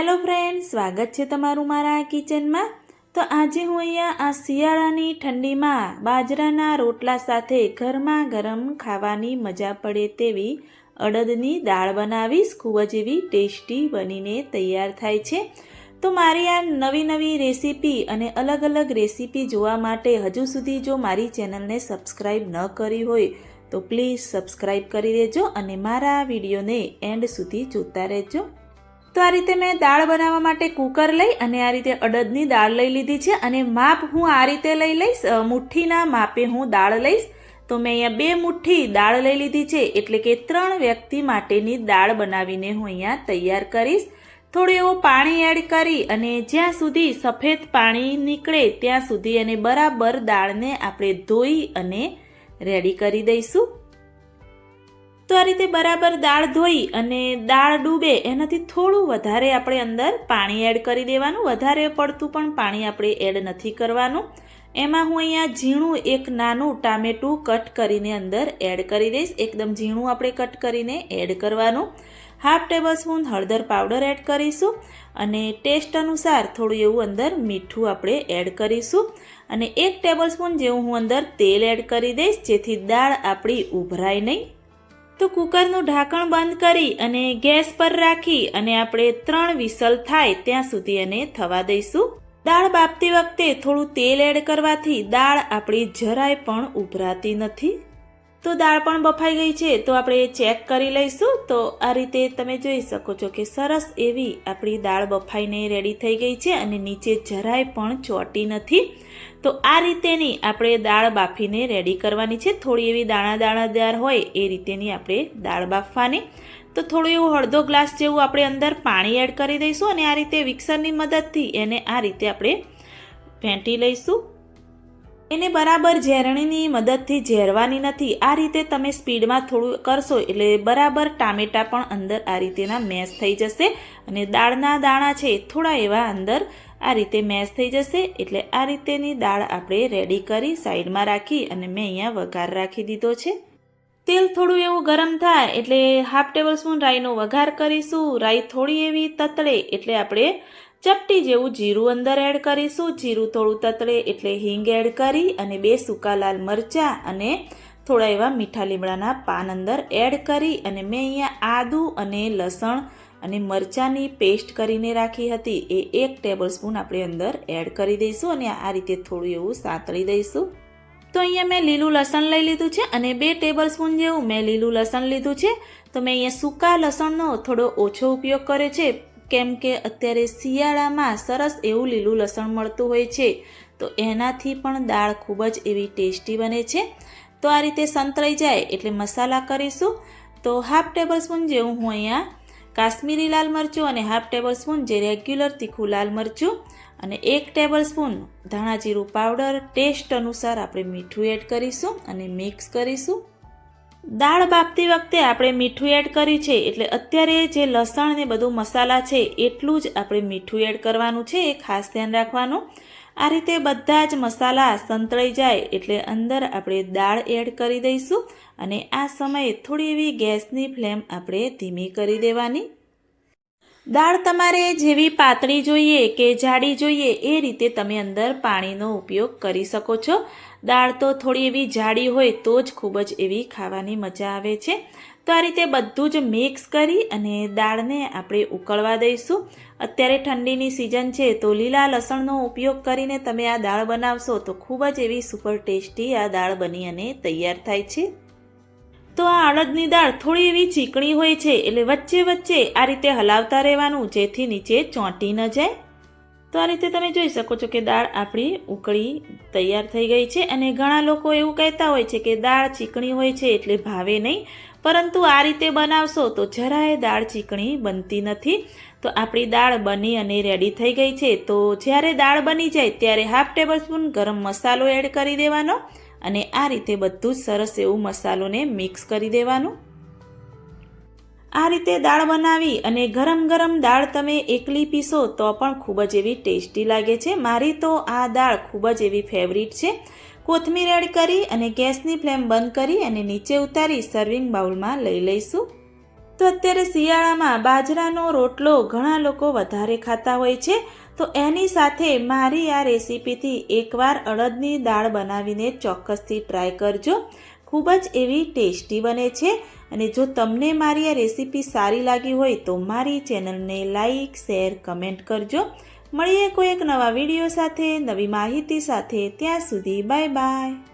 Hello friend સ્વાગત છે તમારું મારા કિચનમાં. તો આજે હું અહીંયા આ શિયાળાની ઠંડીમાં બાજરાના રોટલા સાથે ઘરમાં ગરમ ખાવાની મજા પડે તેવી અડદની દાળ બનાવીશ. ખૂબ જ એવી ટેસ્ટી બનીને તૈયાર થાય છે. તો મારી આ નવી નવી રેસીપી અને અલગ અલગ રેસીપી જોવા માટે હજુ સુધી જો મારી ચેનલને સબસ્ક્રાઈબ ન કરી હોય, તો પ્લીઝ સબસ્ક્રાઈબ કરી દેજો અને મારા વિડીયોને એન્ડ સુધી જોતા રહેજો. તો આ રીતે મેં દાળ બનાવવા માટે કુકર લઈ અને આ રીતે અડદની દાળ લઈ લીધી છે અને માપ હું આ રીતે લઈ લઈશ. મુઠ્ઠીના માપે હું દાળ લઈશ. તો મેં અહીંયા બે મુઠ્ઠી દાળ લઈ લીધી છે, એટલે કે ત્રણ વ્યક્તિ માટેની દાળ બનાવીને હું અહીંયા તૈયાર કરીશ. થોડું એવું પાણી એડ કરી અને જ્યાં સુધી સફેદ પાણી નીકળે ત્યાં સુધી અને બરાબર દાળને આપણે ધોઈ અને રેડી કરી દઈશું. તો આ રીતે બરાબર દાળ ધોઈ અને દાળ ડૂબે એનાથી થોડું વધારે આપણે અંદર પાણી એડ કરી દેવાનું. વધારે પડતું પણ પાણી આપણે એડ નથી કરવાનું. એમાં હું અહીંયા ઝીણું એક નાનું ટામેટું કટ કરીને અંદર એડ કરી દઈશ. એકદમ ઝીણું આપણે કટ કરીને એડ કરવાનું. હાફ ટેબલ સ્પૂન હળદર પાવડર એડ કરીશું અને ટેસ્ટ અનુસાર થોડું એવું અંદર મીઠું આપણે એડ કરીશું. અને એક ટેબલ સ્પૂન જેવું હું અંદર તેલ એડ કરી દઈશ, જેથી દાળ આપણી ઉભરાય નહીં. તો કુકરનું ઢાંકણ બંધ કરી અને ગેસ પર રાખી અને આપણે ત્રણ વિસલ થાય ત્યાં સુધી એને થવા દઈશું. દાળ બાફતી વખતે થોડું તેલ એડ કરવાથી દાળ આપણી જરાય પણ ઉભરાતી નથી. તો દાળ પણ બફાઈ ગઈ છે, તો આપણે ચેક કરી લઈશું. તો આ રીતે તમે જોઈ શકો છો કે સરસ એવી આપણી દાળ બફાઈને રેડી થઈ ગઈ છે અને નીચે જરાય પણ ચોટી નથી. તો આ રીતેની આપણે દાળ બાફીને રેડી કરવાની છે. થોડી એવી દાણા દાણાદાર હોય એ રીતેની આપણે દાળ બાફવાની. તો થોડું એવું અડધો ગ્લાસ જેવું આપણે અંદર પાણી એડ કરી દઈશું અને આ રીતે મિક્સરની મદદથી એને આ રીતે આપણે ફેંટી લઈશું. એને બરાબર ઝેરણીની મદદથી ઝેરવાની નથી. આ રીતે તમે સ્પીડમાં થોડું કરશો એટલે બરાબર ટામેટાં પણ અંદર આ રીતેના મેશ થઈ જશે અને દાળના દાણા છે થોડા એવા અંદર આ રીતે મેશ થઈ જશે એટલે આ રીતેની દાળ આપણે રેડી કરી સાઈડમાં રાખી અને મેં અહીંયા વઘાર રાખી દીધો છે. તેલ થોડું એવું ગરમ થાય એટલે હાફ ટેબલ સ્પૂન રાઈનો વઘાર કરીશું. રાઈ થોડી એવી તતળે એટલે આપણે ચપટી જેવું જીરું અંદર એડ કરીશું. જીરું થોડું તતળે એટલે હિંગ એડ કરી અને બે સૂકા લાલ મરચાં અને થોડા એવા મીઠા લીમડાના પાન અંદર એડ કરી અને મેં અહીંયા આદું અને લસણ અને મરચાંની પેસ્ટ કરીને રાખી હતી. એ એક ટેબલ સ્પૂન આપણે અંદર એડ કરી દઈશું અને આ રીતે થોડું એવું સાતળી દઈશું. તો અહીંયા મેં લીલું લસણ લઈ લીધું છે અને બે ટેબલ સ્પૂન જેવું મેં લીલું લસણ લીધું છે. તો મેં અહીંયા સૂકા લસણનો થોડો ઓછો ઉપયોગ કર્યો છે. કેમ કે અત્યારે શિયાળામાં સરસ એવું લીલું લસણ મળતું હોય છે, તો એનાથી પણ દાળ ખૂબ જ એવી ટેસ્ટી બને છે. તો આ રીતે સંતરાઈ જાય એટલે મસાલા કરીશું. તો હાફ ટેબલ સ્પૂન જેવું હું અહીંયા કાશ્મીરી લાલ મરચું અને હાફ ટેબલ સ્પૂન જે રેગ્યુલર તીખું લાલ મરચું અને એક ટેબલ સ્પૂન ધાણા જીરું પાવડર ટેસ્ટ અનુસાર આપણે મીઠું એડ કરીશું અને મિક્સ કરીશું. દાળ બાફતી વખતે આપણે મીઠું એડ કર્યું છે એટલે અત્યારે જે લસણ ને બધું મસાલા છે એટલું જ આપણે મીઠું એડ કરવાનું છે, એ ખાસ ધ્યાન રાખવાનું. આ રીતે બધા જ મસાલા સંતળાઈ જાય એટલે અંદર આપણે દાળ એડ કરી દઈશું અને આ સમયે થોડી એવી ગેસની ફ્લેમ આપણે ધીમી કરી દેવાની. દાળ તમારે જેવી પાતળી જોઈએ કે જાડી જોઈએ, એ રીતે તમે અંદર પાણીનો ઉપયોગ કરી શકો છો. દાળ તો થોડી એવી જાડી હોય તો જ ખૂબ જ એવી ખાવાની મજા આવે છે. તો આ રીતે બધું જ મિક્સ કરી અને દાળને આપણે ઉકળવા દઈશું. અત્યારે ઠંડીની સિઝન છે તો લીલા લસણનો ઉપયોગ કરીને તમે આ દાળ બનાવશો તો ખૂબ જ એવી સુપર ટેસ્ટી આ દાળ બની અને તૈયાર થાય છે. તો આ અડદની દાળ થોડી એવી ચીકણી હોય છે એટલે વચ્ચે વચ્ચે આ રીતે હલાવતા રહેવાનું, જેથી નીચે ચોંટી ન જાય. તો આ રીતે તમે જોઈ શકો છો કે દાળ આપણી ઉકળી તૈયાર થઈ ગઈ છે અને ઘણા લોકો એવું કહેતા હોય છે કે દાળ ચીકણી હોય છે એટલે ભાવે નહીં. પરંતુ આ રીતે બનાવશો તો જરાય દાળ ચીકણી બનતી નથી. તો આપણી દાળ બની અને રેડી થઈ ગઈ છે. તો જ્યારે દાળ બની જાય ત્યારે હાફ ટેબલ સ્પૂન ગરમ મસાલો એડ કરી દેવાનો. અને આ રીતે બધું જ સરસ એવું મસાલોને મિક્સ કરી દેવાનું. આ રીતે દાળ બનાવી અને ગરમ ગરમ દાળ તમે એકલી પીશો તો પણ ખૂબ જ એવી ટેસ્ટી લાગે છે. મારી તો આ દાળ ખૂબ જ એવી ફેવરિટ છે. કોથમીર એડ કરી અને ગેસની ફ્લેમ બંધ કરી અને નીચે ઉતારી સર્વિંગ બાઉલમાં લઈ લઈશું. તો અત્યારે શિયાળામાં બાજરાનો રોટલો ઘણા લોકો વધારે ખાતા હોય છે. તો એની સાથે મારી આ રેસીપીથી એકવાર અડદની દાળ બનાવીને ચોક્કસથી ટ્રાય કરજો. ખૂબ જ એવી ટેસ્ટી બને છે. અને જો તમને મારી આ રેસીપી સારી લાગી હોય તો મારી ચેનલને લાઈક, શેર, કમેન્ટ કરજો. મળીએ કોઈ એક નવા વીડિયો સાથે, નવી માહિતી સાથે. ત્યાં સુધી બાય બાય.